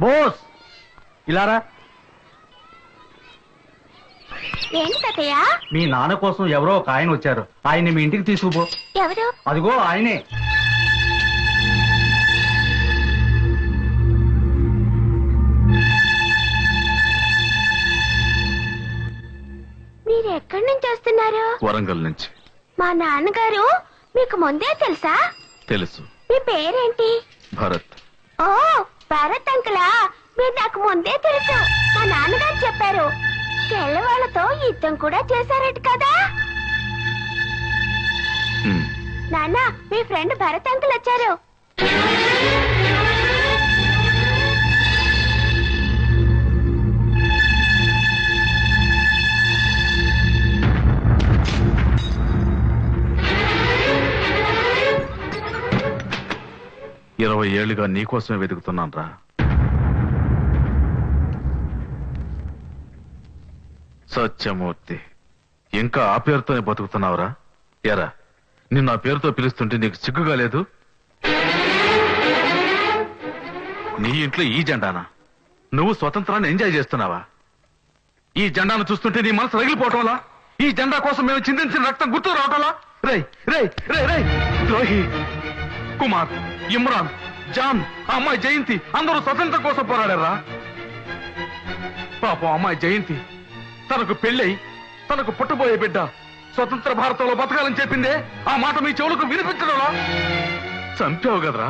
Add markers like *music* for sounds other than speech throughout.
బోస్! ఇలారా? ఏంటి తాతయ్య? మీ నాన్న కోసం ఎవరో ఒక ఆయన వచ్చారు. ఆయన్ని మీ ఇంటికి తీసుకుపో. ఎవరు? అదిగో ఆయనే. మీరు ఎక్కడి నుంచి వస్తున్నారు? వరంగల్ నుంచి. మా నాన్నగారు మీకు ముందే తెలుసా? తెలుసు. మీ పేరేంటి? భరత్. ఓ! భరత్ అంకులా మీరు నాకు ముందే తెలుసు. మా నాన్నగారు చెప్పారు తెల్లవాళ్ళతో యుద్ధం కూడా చేశారట కదా. నాన్న మీ ఫ్రెండ్ భరత్ అంకుల్ వచ్చారు. ఇరవై ఏళ్ళుగా నీకోసమే వెతుకుతున్నాను రా సత్యమూర్తి ఇంకా ఆ పేరుతోనే బతుకుతున్నావురా? ఎరా నిన్ను ఆ పేరుతో పిలుస్తుంటే నీకు సిగ్గుగా లేదు? నీ ఇంట్లో ఈ జెండానా? నువ్వు స్వతంత్రాన్ని ఎంజాయ్ చేస్తున్నావా? ఈ జెండాను చూస్తుంటే నీ మనసు రగిలిపోవటంలా? ఈ జెండా కోసం మేము చిందించిన రక్తం గుర్తు రావటంలా? రై రై రై రై ద్రోహి కుమార్. ఇమ్రాన్ జాన్ ఆ అమ్మాయి జయంతి అందరూ స్వతంత్రం కోసం పోరాడారా? పాపం అమ్మాయి జయంతి తనకు పెళ్ళై తనకు పుట్టబోయే బిడ్డ స్వతంత్ర భారతంలో బతకాలని చెప్పిందే ఆ మాట మీ చెవులకు వినిపించడంలా? చంపావు కదరా.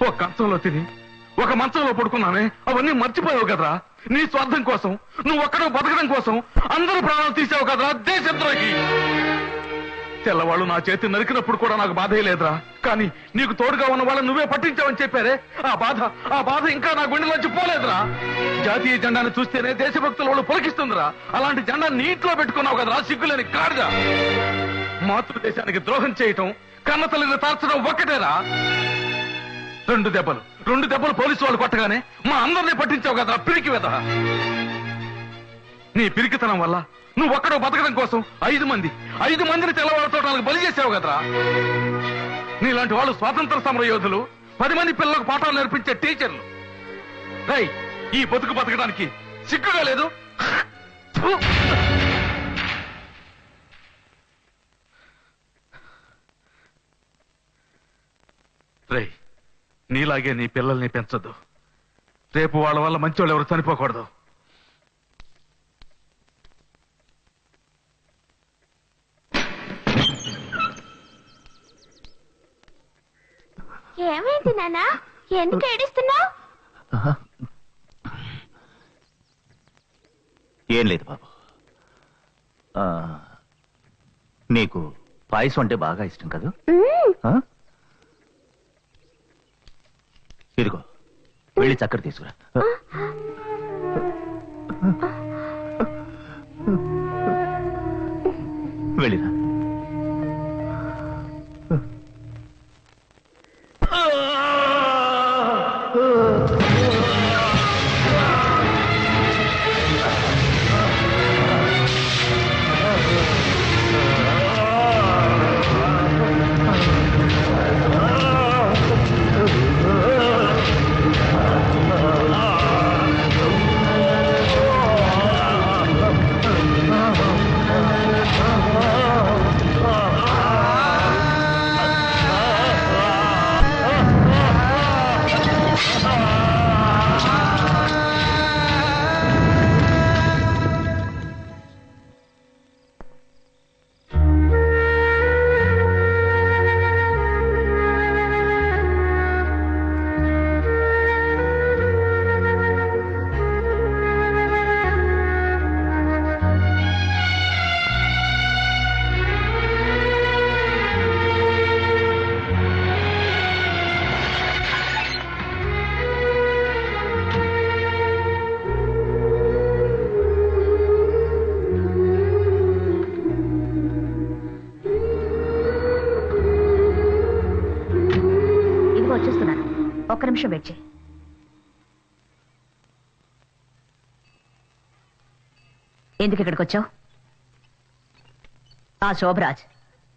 ఒక కంచంలో తిని ఒక మంచంలో పడుకున్నానే అవన్నీ మర్చిపోయావు కదరా. నీ స్వార్థం కోసం నువ్వు ఒక్కడ బతకడం కోసం అందరూ ప్రాణాలు తీసావు కదరా దేశద్రోహి తెల్లవాళ్ళు నా చేతి నరికినప్పుడు కూడా నాకు బాధే లేదురా. కానీ నీకు తోడుగా ఉన్న వాళ్ళని నువ్వే పట్టించావని చెప్పారే. ఆ బాధ ఆ బాధ ఇంకా నా గుండెలోంచి పోలేదురా. జాతీయ జెండాను చూస్తేనే దేశభక్తుల వాళ్ళు పొలికిస్తుందిరా. అలాంటి జెండా నీటిలో పెట్టుకున్నావు కదరా సిగ్గులేని కాడుగా మాతృదేశానికి ద్రోహం చేయటం కన్న తల్లిని తార్చడం ఒక్కటేరా. రెండు దెబ్బలు రెండు దెబ్బలు పోలీసు వాళ్ళు కొట్టగానే మా అందరినీ పట్టించావు కదరా పిరికి వెద నీ పిరికితనం వల్ల నువ్వు ఒక్కడో బతకడం కోసం ఐదు మంది ఐదు మందిని తెల్లవాళ్ళ తోటలకు బలి చేసావు కదరా? నీలాంటి వాళ్ళు స్వాతంత్ర సమర యోధులు పది మంది పిల్లలకు పాఠాలు నేర్పించే టీచర్లు. రై ఈ బతుకు బతకడానికి సిగ్గుగా లేదు? రై రేయ్ నీలాగే నీ పిల్లల్ని పెంచొద్దు. రేపు వాళ్ళ వల్ల మంచి వాళ్ళు ఎవరు చనిపోకూడదు ఏమైంది నాన్న ఎందుకు ఏడుస్తున్నావు? ఏం లేదు బాబు. ఆ, నీకు పాయసం అంటే బాగా ఇష్టం కదా? ఆ? ఇదిగో వెళ్ళి చక్కెర తీసుకురా. వెళ్ళిరా. వచ్చేస్తున్నాను ఒక్క నిమిషం వెయిట్ చేయి. ఎందుకు ఇక్కడికి వచ్చావు? ఆ శోభరాజ్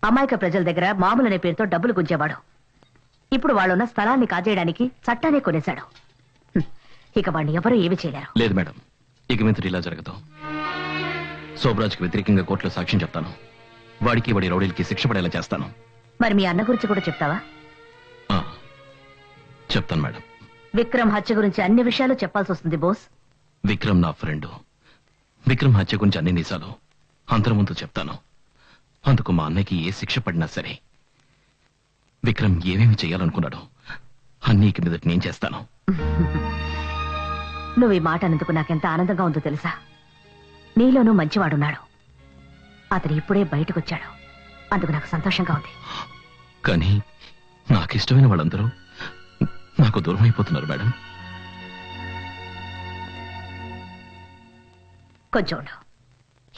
అమాయక ప్రజల దగ్గర మామూలు అనే పేరుతో డబ్బులు గుంజేవాడు. ఇప్పుడు వాళ్ళున్న స్థలాన్ని కాజేయడానికి చట్టాన్ని కొనేశాడు. ఇక వాడిని ఎవరూ ఏమి చేయలేరు. లేదు మేడం. ఇక మీద ఇలా జరగదు. శోభరాజ్కి వ్యతిరేకంగా కోర్టులో సాక్ష్యం చెప్తాను. వాడికి వాడి రౌడీలకి శిక్ష పడేలా చేస్తాను. మరి మీ అన్న గురించి కూడా చెప్తావా? చెప్తాను మేడం. విక్రమ్ హత్య గురించి అన్ని విషయాలు చెప్పాల్సి వస్తుంది బోస్. విక్రమ్ నా ఫ్రెండ్. విక్రమ్ హత్య గురించి అన్ని నిజాలు అందరి ముందు చెప్తాను. అందుకు మా అన్నయ్యకి ఏ శిక్ష పడినా సరే విక్రమ్ ఏమేమి చేయాలనుకున్నాడో అన్నీ మీదట నేను చేస్తాను. *laughs* నువ్వు ఈ మాట అన్నందుకు నాకెంత ఆనందంగా ఉందో తెలుసా? నీలోనూ మంచివాడున్నాడు. అతను ఇప్పుడే బయటకొచ్చాడు. అందుకు నాకు సంతోషంగా ఉంది. కానీ నాకు ఇష్టమైన వాళ్ళందరూ నాకు దూరం అయిపోతున్నారు మేడం. కొంచెం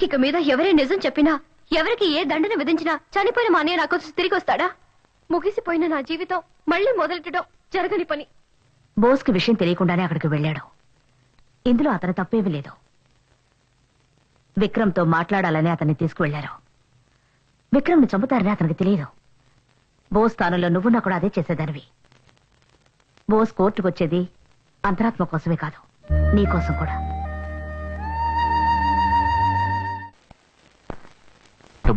ఇక మీద ఎవరే నిజం చెప్పినా ఎవరికి ఏ దండన విధించినా చనిపోయిన మా అన్నయ్య నాకు తిరిగి వస్తాడా? ముగిసిపోయిన నా జీవితం మళ్ళీ మొదలెట్టడం జరగని పని. బోస్కి విషయం తెలియకుండానే అక్కడికి వెళ్ళాడు. ఇందులో అతని తప్పేమీ లేదు. విక్రమ్తో మాట్లాడాలని అతన్ని తీసుకువెళ్ళారు విక్రమ్ని చంపుతారని అతనికి తెలియదు. బోస్ స్థానంలో నువ్వున్నా కూడా అదే చేసేదానివి. బోస్ కోర్టుకు వచ్చేది అంతరాత్మ కోసమే కాదు. నీ కోసం కూడా.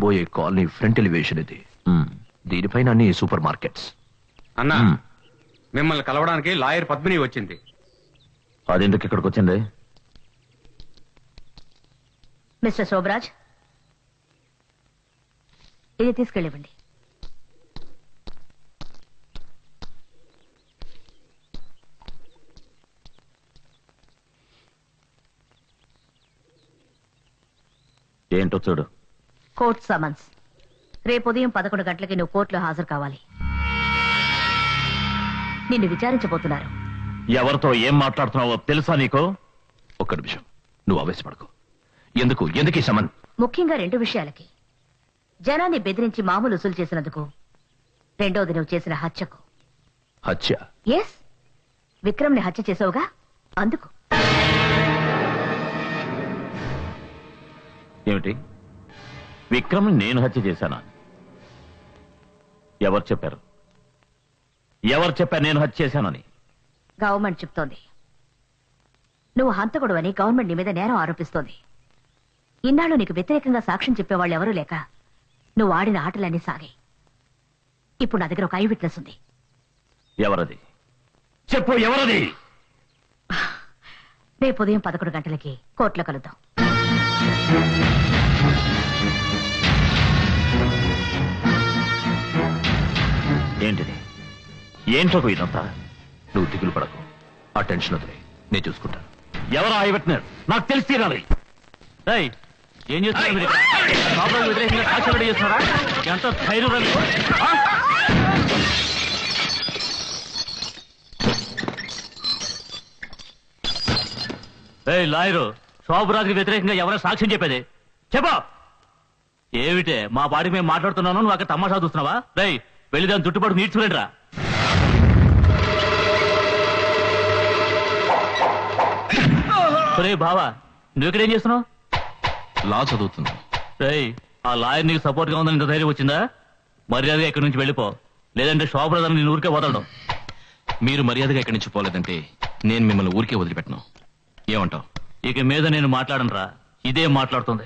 పోయే కాలనీ ఫ్రంట్ ఎలివేషన్ ఇది. దీనిపైన అన్ని సూపర్ మార్కెట్స్. అన్నా మిమ్మల్ని కలవడానికి లాయర్ పద్మిని వచ్చింది. అదెందుకు ఇక్కడికి వచ్చింది? మిస్టర్ శోభరాజ్ ఇది తీసుకెళ్ళివ్వండి. ఏంటో చూడు. Court summons. రేపు ఉదయం పదకొండు గంటలకి నువ్వు కోర్టులో హాజరు కావాలి. నిన్ను విచారించబోతున్నారు. ఎవరితో ఏం మాట్లాడుతున్నావో తెలుసా నీకు? ఒక్క నిమిషం. నువ్వు ఆవేశపడకు. ఎందుకు? ఎందుకు ఈ సమన్? ముఖ్యంగా రెండు విషయాలకి. జనాన్ని బెదిరించి మామూలు వసూలు చేసినందుకు. రెండోది నువ్వు చేసిన హత్యకు. హత్య? ఎస్ విక్రమ్ని హత్య చేసావుగా? అందుకు. ఏమిటి? విక్రమ్ నేను హత్య చేశానా? ఎవరు చెప్పారు? ఎవరు చెప్పారు నేను హత్య చేశానని? గవర్నమెంట్ చెప్తోంది. నువ్వు హంతకుడు అని గవర్నమెంట్ నీ మీద నేరం ఆరోపిస్తోంది. ఇన్నాళ్ళు నీకు వ్యతిరేకంగా సాక్ష్యం చెప్పేవాళ్ళు ఎవరూ లేక నువ్వు ఆడిన ఆటలన్నీ సాగాయి. ఇప్పుడు నా దగ్గర ఒక ఐ విట్నెస్ ఉంది. ఎవరది? చెప్పు ఎవరది? రేపు ఉదయం పదకొండు గంటలకి కోర్టులో కలుద్దాం. ఏంటిది? ఏంటో ఇదంతా? నువ్వు దిగులు పడకు. ఆ టెన్షన్ వదిలే. నేను చూసుకుంటాను. ఎవరు ఆయబెట్టినారు నాకు తెలిసి తీరాలి. ఏయ్, ఏం చేస్తున్నారు మీరు వ్యతిరేకంగా సాక్షి రెడీ చేస్తున్నారా? ఎంత ధైర్యం రా ఆ? ఏయ్ లాయరు శోభరాజుకి వ్యతిరేకంగా ఎవరైనా సాక్ష్యం చెప్పేది? చెప్పా. ఏమిటే మా బాడీ మేము మాట్లాడుతున్నాను నువ్వు అక్కడ తమాషా చూస్తున్నావా? రై వెళ్ళి దాని చుట్టుపడి నీడ్చుకురండి రా. రే బావా నువ్వు ఇక్కడ ఏం చేస్తున్నావు? లా చదువుతున్నాను. రేయ్ ఆ లాయర్ నీకు సపోర్ట్గా ఉందని ఇంత ధైర్యం వచ్చిందా? మర్యాదగా ఇక్కడి నుంచి వెళ్ళిపో. లేదంటే షాప్ బ్రదర్ నేను ఊరికే వదలడం మీరు మర్యాదగా ఎక్కడి నుంచి పోలేదంటే నేను మిమ్మల్ని ఊరికే వదిలిపెట్టను. ఏమంటావు? ఇక మీద నేను మాట్లాడను రా ఇదే మాట్లాడుతుంది.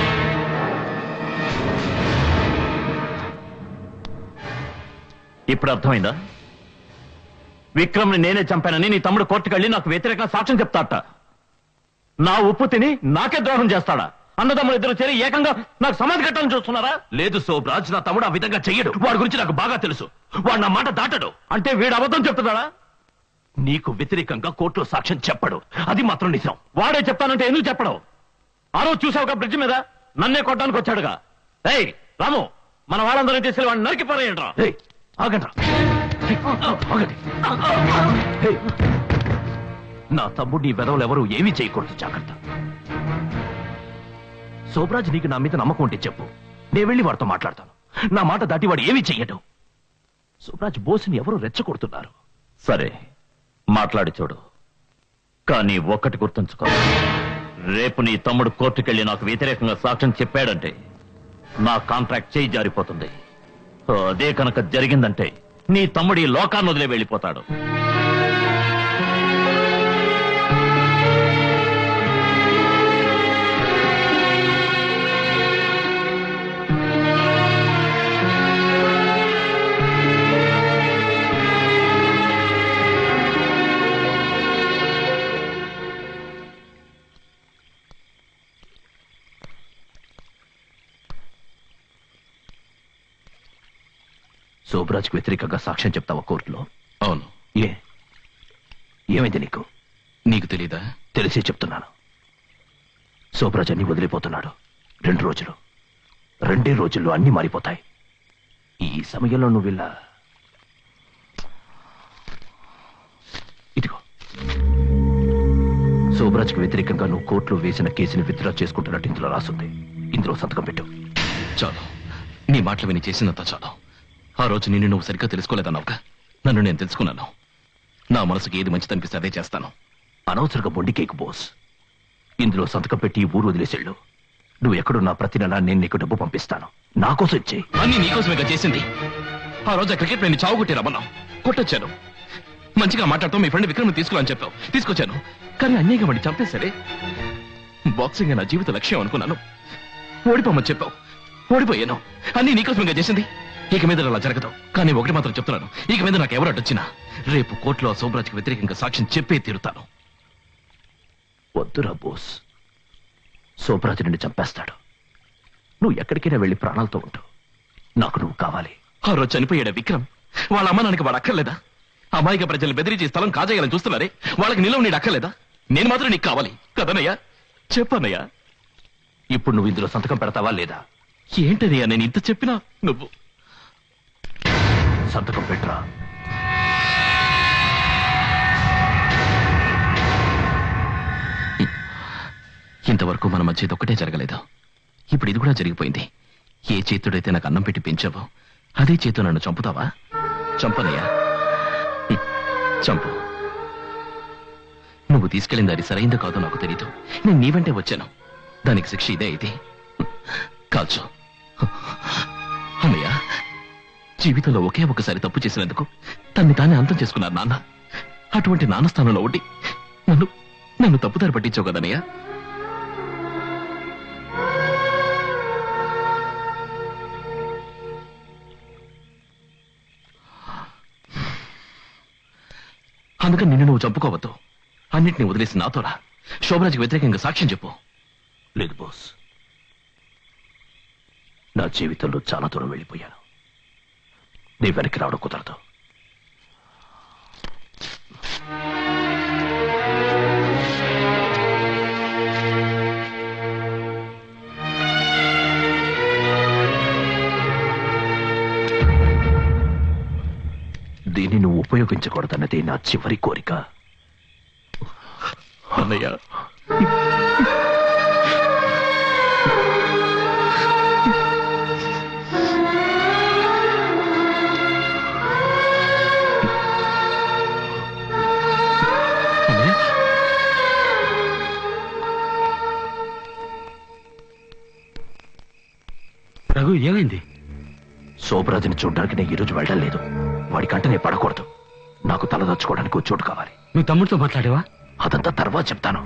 ఇప్పుడు అర్థమైందా? విక్రమ్ని నేనే చంపానని నీ తమ్ముడు కోర్టుకెళ్ళి నాకు వ్యతిరేకంగా సాక్ష్యం చెప్తాట. నా ఉప్పు తిని నాకే ద్రోహం చేస్తాడా? అన్నదమ్ములు ఇద్దరు చేరి ఏకంగా నాకు సమాధి కట్టాలని చూస్తున్నారా? లేదు సోబ్రాజ్ నా తమ్ముడు ఆ విధంగా చెయ్యడు. వాడి గురించి నాకు బాగా తెలుసు. వాడు నా మాట దాటడు. అంటే వీడు అబద్ధం చెప్తున్నాడా? నీకు వ్యతిరేకంగా కోర్టులో సాక్ష్యం చెప్పడు. అది మాత్రం నిజం. వాడే చెప్తానంటే ఎందుకు చెప్పడం? ఆ రోజు చూసావుగా బ్రిడ్జ్ మీద? నన్నే కొట్టడానికి వచ్చాడుగా ఏయ్ రాము మన వాళ్ళందరూ తీసుకెళ్ళి వాడిని నరికి పారేయండి ఆగండ్రా. ఆగండి. నా తమ్ముడు నీ వెదవులు ఎవరు ఏమీ చేయకూడదు జాగ్రత్త. శోభరాజ్ నీకు నా మీద నమ్మకం ఉంటే చెప్పు. నేను వెళ్ళి వాడితో మాట్లాడతాను. నా మాట దాటి వాడు ఏమీ చెయ్యడు. సోబ్రాజ్ బోస్ని ఎవరు రెచ్చగొడుతున్నారు. సరే మాట్లాడి చూడు. కానీ ఒక్కటి గుర్తుంచుకో. రేపు నీ తమ్ముడు కోర్టుకెళ్ళి నాకు వ్యతిరేకంగా సాక్ష్యం చెప్పాడంటే నా కాంట్రాక్ట్ చేయి జారిపోతుంది. అదే కనుక జరిగిందంటే నీ తమ్ముడి లోకాన్ని వదిలే వెళ్ళిపోతాడు. సోబ్రాజ్కి వ్యతిరేకంగా సాక్ష్యం చెప్తావా కోర్టులో? అవును. ఏ? ఏమైంది నీకు? నీకు తెలీదా? తెలిసే చెప్తున్నాను. సోబ్రాజ్ అన్ని వదిలిపోతున్నాడు. రెండు రోజులు. రెండే రోజుల్లో అన్ని మారిపోతాయి. ఈ సమయంలో నువ్వు ఇలా ఇదిగో. సోబ్రాజ్కి వ్యతిరేకంగా నువ్వు కోర్టులో వేసిన కేసుని విత్డ్రా చేసుకుంటున్నట్టు ఇందులో రాసుంది. ఇందులో సంతకం పెట్టు. చాలు. నీ మాటలు విని చేసినంత చాలు. ఆ రోజు నిన్ను నువ్వు సరిగ్గా తెలుసుకోలేదన్నావుగా. నన్ను నేను తెలుసుకున్నాను. నా మనసుకి ఏది మంచిదనిపిస్తే అదే చేస్తాను. అనవసరంగా మొండి కేక్ బోస్. ఇందులో సంతకం పెట్టి ఊరు వదిలేసేళ్ళు. నువ్వు ఎక్కడున్నా ప్రతి నెల నేను నీకు డబ్బు పంపిస్తాను. నా కోసం ఇచ్చేయి. అన్ని నీకోసమేగా చేసింది. ఆ రోజు క్రికెట్ నేను చావు కొట్టి రమ్మన్నావు. కొట్టొచ్చాను. మంచిగా మాట్లాడుతూ మీ ఫ్రెండ్ విక్రమ్ తీసుకురాని చెప్పావు. తీసుకొచ్చాను. కానీ అన్యాయంగా వాడిని చంపేశారే. బాక్సింగ్ నా జీవిత లక్ష్యం అనుకున్నాను. ఓడిపోమని చెప్పావు. ఓడిపోయాను. అన్ని నీకోసమేగా చేసింది. ఇక మీద అలా జరగదు. కానీ ఒకటి మాత్రం చెప్తున్నాను. ఇక మీద నాకు ఎవరు అడ్డొచ్చినా రేపు కోర్టులో సోమరాజ్కి వ్యతిరేకంగా సాక్ష్యం చెప్పే తీరుతాను. వద్దురా బోస్. సోమరాజు నిన్ను చంపేస్తాడు. నువ్వు ఎక్కడికైనా వెళ్ళి ప్రాణాలతో ఉంటు నాకు నువ్వు కావాలి. ఆ రోజు చనిపోయాడు విక్రమ్? వాళ్ళ అమ్మ నాన్నకి వాడు అక్కర్లేదా? అమాయక ప్రజలు బెదిరించి స్థలం కాజేయాలని చూస్తున్నారే? వాళ్ళకి నిలవ నీడు అక్కర్లేదా? నేను మాత్రం నీకు కావాలి. కదనయ్యా చెప్పన్నయ్యా? ఇప్పుడు నువ్వు ఇందులో సంతకం పెడతావా లేదా? ఏంటనయ్యా నేను ఇంత చెప్పినా? నువ్వు సంతకం పెట్టరా? ఇంతవరకు మన మధ్య ఒక్కటే జరగలేదు. ఇప్పుడు ఇది కూడా జరిగిపోయింది. ఏ చేతుడైతే నాకు అన్నం పెట్టి పెంచావో అదే చేతు నన్ను చంపుతావా? చంపనయ్యా. చంపు. నువ్వు తీసుకెళ్ళింది అది సరైందో కాదో నాకు తెలీదు. నేను నీవంటే వచ్చాను. దానికి శిక్ష ఇదే అయితే కాల్చు. జీవితంలో ఒకే ఒకసారి తప్పు చేసినందుకు తన్ని తానే అంతం చేసుకున్నారు నాన్న. అటువంటి నాన్న స్థానంలో ఉండి నన్ను నన్ను తప్పుదారి పట్టించావు కదనయ్య అందుకని నిన్ను నువ్వు చంపుకోవద్దు. అన్నిటిని వదిలేసి నాతోరా. శోభరాజ్కి వ్యతిరేకంగా సాక్ష్యం చెప్పు. లేదు బోస్. నా జీవితంలో చాలా దూరం వెళ్ళిపోయాను. నీ వెనక్కి రావడం కుదరదు. దీన్ని నువ్వు ఉపయోగించకూడదన్నది నా చివరి కోరిక. అన్నయ్య రఘు ఏమైంది? శోభరాజుని చూడడానికి నేను ఈరోజు వెళ్ళలేదు వాడి కంట నేను పడకూడదు. నాకు తలదచ్చుకోవడానికి చోటు కావాలి. నువ్వు తమ్ముడితో మాట్లాడేవా? అదంతా తర్వాత చెప్తాను.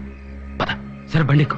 పద. సరే బండికు